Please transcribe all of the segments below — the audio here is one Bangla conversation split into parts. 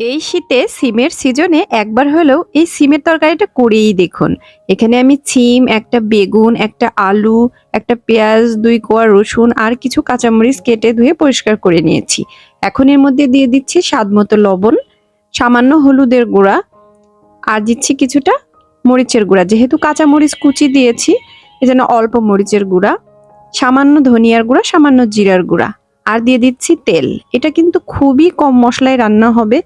এই শীতে সিমের সিজনে একবার হলেও এই সিমের তরকারিটা করেই দেখুন। এখানে আমি সিম একটা বেগুন, একটা আলু, একটা পেঁয়াজ, দুই কোয়া রসুন আর কিছু কাঁচামরিচ কেটে ধুয়ে পরিষ্কার করে নিয়েছি। এখন এর মধ্যে দিয়ে দিচ্ছি স্বাদ মতো লবণ, সামান্য হলুদের গুঁড়া আর দিচ্ছি কিছুটা মরিচের গুঁড়া। যেহেতু কাঁচামরিচ কুচি দিয়েছি, এজন্য অল্প মরিচের গুঁড়া, সামান্য ধনিয়ার গুঁড়া, সামান্য জিরার গুঁড়া। আর দিয়ে দিচ্ছি তেল। এটা কিন্তু খুবই কম মশলায় রান্না হবে।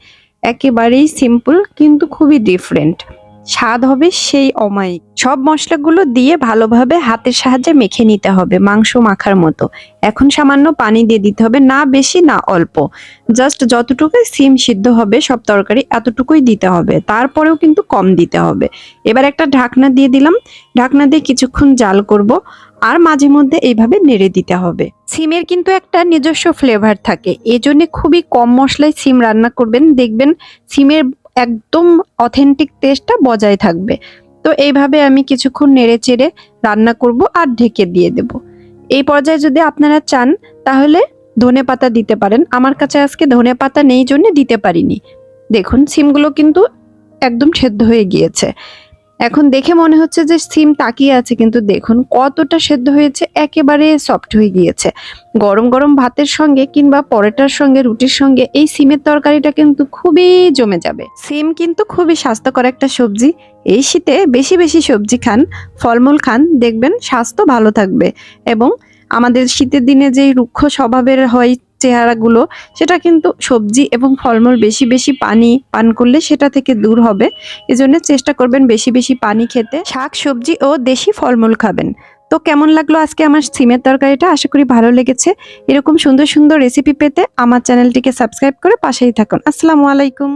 একেবারেই সিম্পল কিন্তু খুবই ডিফারেন্ট স্বাদ হবে সেই অমায়িক। সব মশলাগুলো দিয়ে ভালোভাবে হাতের সাহায্যে মেখে নিতে হবে মাংস মাখার মতো। এখন সামান্য পানি দিয়ে দিতে হবে, না বেশি, না অল্প। জাস্ট যতটুকু সিম সিদ্ধ হবে, সব তরকারি এতটুকুই দিতে হবে। তারপরেও কিন্তু কম দিতে হবে। এবার একটা ঢাকনা দিয়ে দিলাম। ঢাকনা দিয়ে কিছুক্ষণ জাল করব। আর মাঝে মধ্যে এইভাবে নেড়ে দিতে হবে। সিমের কিন্তু একটা নিজস্ব ফ্লেভার থাকে। এজন্য খুবই কম মশলায় সিম রান্না করবেন। দেখবেন সিমের একদম অথেন্টিক টেস্টটা বজায় থাকবে। তো এইভাবে আমি কিছুক্ষণ নেড়ে চেড়ে রান্না করব আর ঢেকে দিয়ে দেব। এই পর্যায়ে যদি আপনারা চান, তাহলে ধনে পাতা দিতে পারেন। আমার কাছে আজকে ধনে পাতা নেই জন্য দিতে পারিনি। দেখুন, সিমগুলো কিন্তু একদম সেদ্ধ হয়ে গিয়েছে। এখন দেখে মনে হচ্ছে যে সিম তাকিয়ে আছে, কিন্তু দেখুন কতটা সেদ্ধ হয়েছে, একেবারে সফট হয়ে গিয়েছে। গরম গরম ভাতের সঙ্গে কিংবা পরোটার সঙ্গে, রুটির সঙ্গে এই সিমের তরকারিটা কিন্তু খুবই জমে যাবে। সিম কিন্তু খুবই স্বাস্থ্যকর একটা সবজি। এই শীতে বেশি বেশি সবজি খান, ফলমূল খান, দেখবেন স্বাস্থ্য ভালো থাকবে। এবং আমাদের শীতের দিনে যেই রুক্ষ স্বভাবের হয় চেহারাগুলো, সেটা কিন্তু সবজি এবং ফলমূল বেশি বেশি পানি পান করলে সেটা থেকে দূর হবে। এজন্য চেষ্টা করবেন বেশি বেশি পানি খেতে। শাক, সবজি ও দেশি ফলমূল খাবেন। তো কেমন লাগল আজকে আমার সিমের তরকারিটা? আশা করি ভালো লেগেছে। এরকম সুন্দর সুন্দর রেসিপি পেতে আমার চ্যানেলটিকে সাবস্ক্রাইব করে পাশেই থাকুন। আসসালামু আলাইকুম।